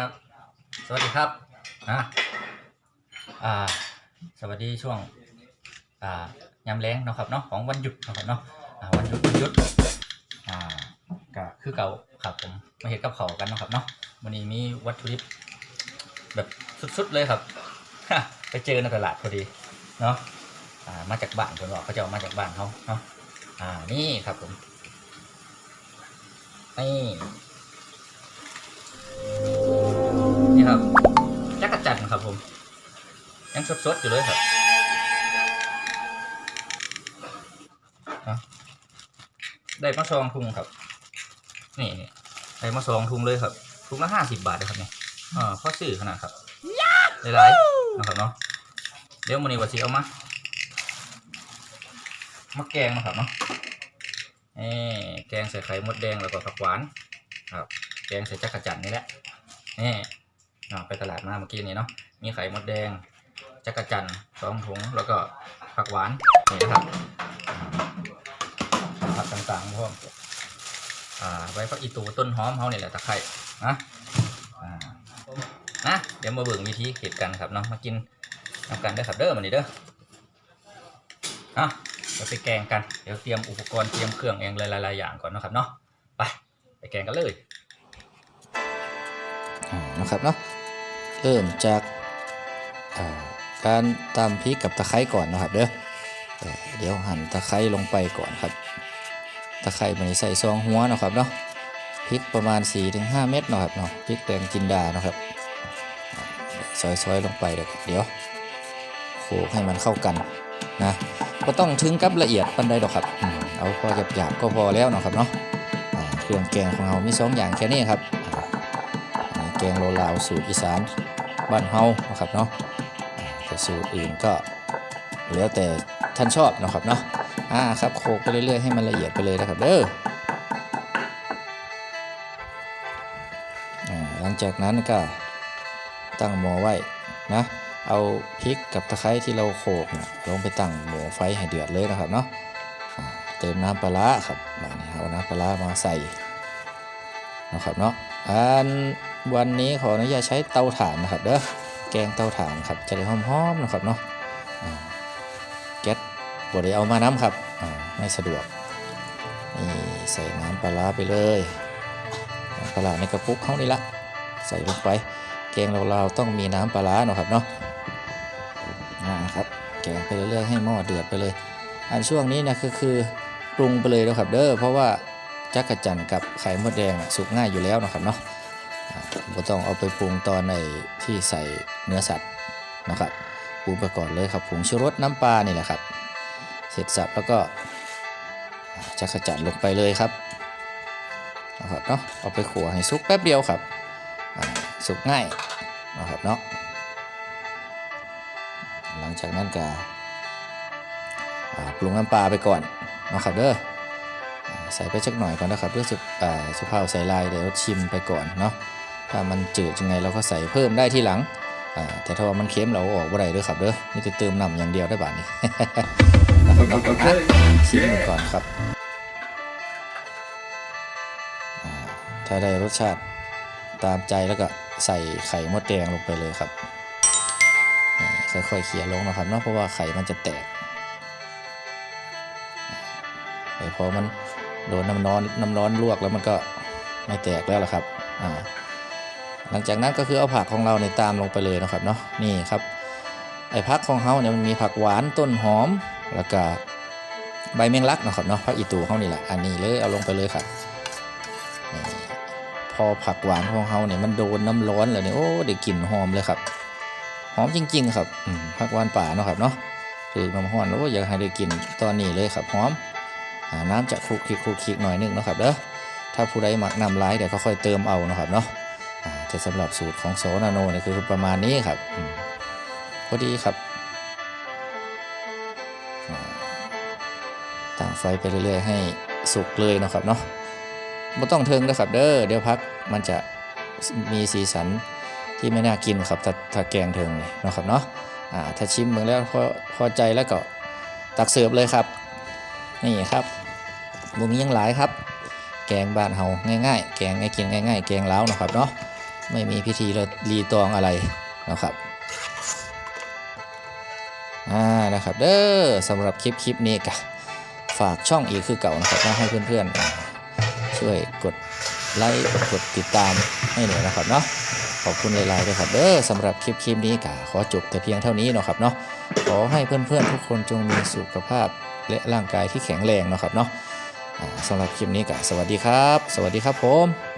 ครับ สวัสดีครับอะอ่า สวัสดีช่วง อ่ายามแรงเนาะครับเนาะของวันหยุดเนาะครับเนาะอ่าวันหยุดวันหยุดอ่าก็คือเก่าครับผมมาเห็นกับเขากันเนาะครับเนาะวันนี้มีวัตถุดิบแบบสุดๆเลยครับ ไปเจอในตลาดพอดีเนาะอ่ามาจากบ้านคนบอกเขาจะเอามาจากบ้านเขาเนาะอ่านี่ครับผมนี่ ครับผม ยังสดๆอยู่เลยครับได้มาซองทุงครับ นี่นี่ได้มาซองทุงเลยครับทุงละห้าสิบบาทเลยครับเนี่ยอ่าข้อซื้อขนาดครับหลายๆนะครับเนาะเดี๋ยวมันนี้ว่าสิเอามามาแกงนะครับเนาะนี่แกงใส่ไข่มดแดงแล้วก็ผักหวาน ครับ แกงใส่จักรจันนี่แหละนี่ ไปตลาดมาเมื่อกี้นี้เนาะมีไข่มดแดงจักรจันสองถุงแล้วก็ผักหวานนี่นะครับผักต่างๆพวกอ่าใบผักอีตูต้นหอมเขาเนี่ยแหละตะไคร่นะอ่านะเดี๋ยวมาเบิ่งวิธีเก็บกันครับเนาะมากินนำกันได้อครับเด้อมันนี้เด้ออะเดี๋ยวไปแกงกันเดี๋ยวเตรียมอุปกรณ์เตรียมเครื่องเองหลายๆอย่างก่อนนะครับเนาะไปไปแกงกันเลยนะครับเนาะ เริ่มจากการตำพริกกับตะไคร้ก่อนนะครับเด้อเดี๋ยวหั่นตะไคร้ลงไปก่อนครับ ตะไคร้มันใส่ซองหัวนะครับเนาะพริกประมาณ 4-5 เม็ดนะครับเนาะพริกแดงจินดาเนาะครับซอยๆลงไปเดี๋ยวเดี๋ยวโขกให้มันเข้ากันนะก็ต้องถึงกับละเอียดปันใดดอกครับ เอาพอหยาบๆก็พอแล้วนะครับเนาะเครื่องแกงของเรามีสองอย่างแค่นี้ครับแกงโลลาวสูตรอีสาน บ้านเฮานะครับเนาะแต่สูตรอื่นก็แล้วแต่ท่านชอบนะครับเนาะอ่าครับโขกไปเรื่อยๆให้มันละเอียดไปเลยนะครับเด้ออ่าหลังจากนั้นก็ตั้งหม้อไว้นะเอาพริกกับตะไคร้ที่เราโขกเนี่ยลงไปตั้งหม้อไฟให้เดือดเลยนะครับเนาะเติมน้ำปลาครับมาเนี่ยเอาน้ำปลามาใส่นะครับเนาะอัน วันนี้ขออนุญาตใช้เตาถ่านนะครับเด้อแกงเตาถ่านครับจะได้หอมๆนะครับเนาะแก๊สบดได้เอามาน้ำครับอ่าไม่สะดวกนี่ใส่น้ำปลาร้าไปเลยปลาร้าในกระปุกเขานี่ละใส่ลงไป แกงเราๆต้องมีน้ำปลาร้าเนาะครับเนาะอ่าครับแกงไปเรื่อยๆให้หม้อเดือดไปเลย อันช่วงนี้นะคือคือปรุงไปเลยนะครับเด้อเพราะว่าจักรจันทร์กับไข่มดแดงสุกง่ายอยู่แล้วนะครับเนาะ อ่าต้องเอาไปปรุงตอนในที่ใส่เนื้อสัตว์นะครับปรุงไปก่อนเลยครับผงชูรสน้ำปลานี่แหละครับ เสร็จสับแล้วก็จักรจันทร์ลงไปเลยครับนะครับเนาะเอาไปขัวให้สุกแป๊บเดียวครับสุกง่ายนะครับเนาะหลังจากนั้นก็ปรุงน้ำปลาไปก่อนนะครับเด้อใส่ไปสักหน่อยก่อนนะครับเพื่อสุอ่าสุภาพใส่ลายเดี๋ยวชิมไปก่อนเนาะ ถ้ามันจืดยังไงเราก็ใส่เพิ่มได้ที่หลังอ่าแต่ถ้าว่ามันเค็มเราอออกบ่ได้เด้อครับเด้อนี่จะเติมน้ำอย่างเดียวได้บาดนี้นะครับเนาะอะชิมกันก่อนครับ ถ้าได้รสชาติตามใจแล้วก็ใส่ไข่มดแดงลงไปเลยครับค่อยๆเขี่ยลงนะครับเนาะเพราะว่าไข่มันจะแตกแต่พอมันโดนน้ำร้อนน้ำร้อนลวกแล้วมันก็ไม่แตกแล้วล่ะครับอ่า หลังจากนั้นก็คือเอาผักของเราในยตามลงไปเลยนะครับเนาะนี่ครับไอ้ผักของเขาเนี่ยมันมีผักหวานต้นหอมแล้วก็ใบแมงลักนะครับเนาะผักอีตูเขานี่แหละอันนี้เลยเอาลงไปเลยครับพอผักหวานของเขาเนี่ยมันโดนน้ำร้อนแล้วเนี่ยโอ้ได้กลิ่นหอมเลยครับหอมจริง ๆ ครับผักหวานป่านะครับเนาะคือน้ำห้อนแล้วอยากให้ได้กินตอนนี้เลยครับหอมอน้ำจะคลุกคลิกคลุกคลิกหน่อยนึงนะครับเด้อถ้าผู้ใดหมักน้ำร้ายเดี๋ยวก็ค่อยเติมเอานะครับเนาะ แต่สำหรับสูตรของโซนาโนเนี่ยคือประมาณนี้ครับพอดีครับอ่าตั้งไฟไปเรื่อยๆ ให้สุกเลยนะครับเนาะไม่ต้องเทิงนะครับเด้อเดี๋ยวพักมันจะมีสีสันที่ไม่น่ากินครับถ้าถ้าแกงเทิงเลยนะครับเนาะถ้าชิมเบิ่งแล้วพอพอใจแล้วก็ตักเสิร์ฟเลยครับ นี่ครับบุมีหยังหลายครับ แกงบ้านเฮาง่าย ๆ แกงง่ายกินง่าย ๆ แกงล้าวนะครับเนาะ ไม่มีพิธีรีตองอะไรนะครับอ่านะครับเด้อสำหรับคลิปคลิปนี้ก็ฝากช่องอีกคือเก่านะครับให้เพื่อนๆ ช่วยกดไลค์กดติดตามให้หน่อยนะครับเนาะขอบคุณหลายๆด้วยครับเด้อสำหรับคลิปคลิปนี้ก็ขอจบแต่เพียงเท่านี้เนาะครับเนาะขอให้เพื่อนๆ ทุกคนจงมีสุขภาพและร่างกายที่แข็งแรงเนาะครับเนาะสำหรับคลิปนี้ก็สวัสดีครับ สวัสดีครับผม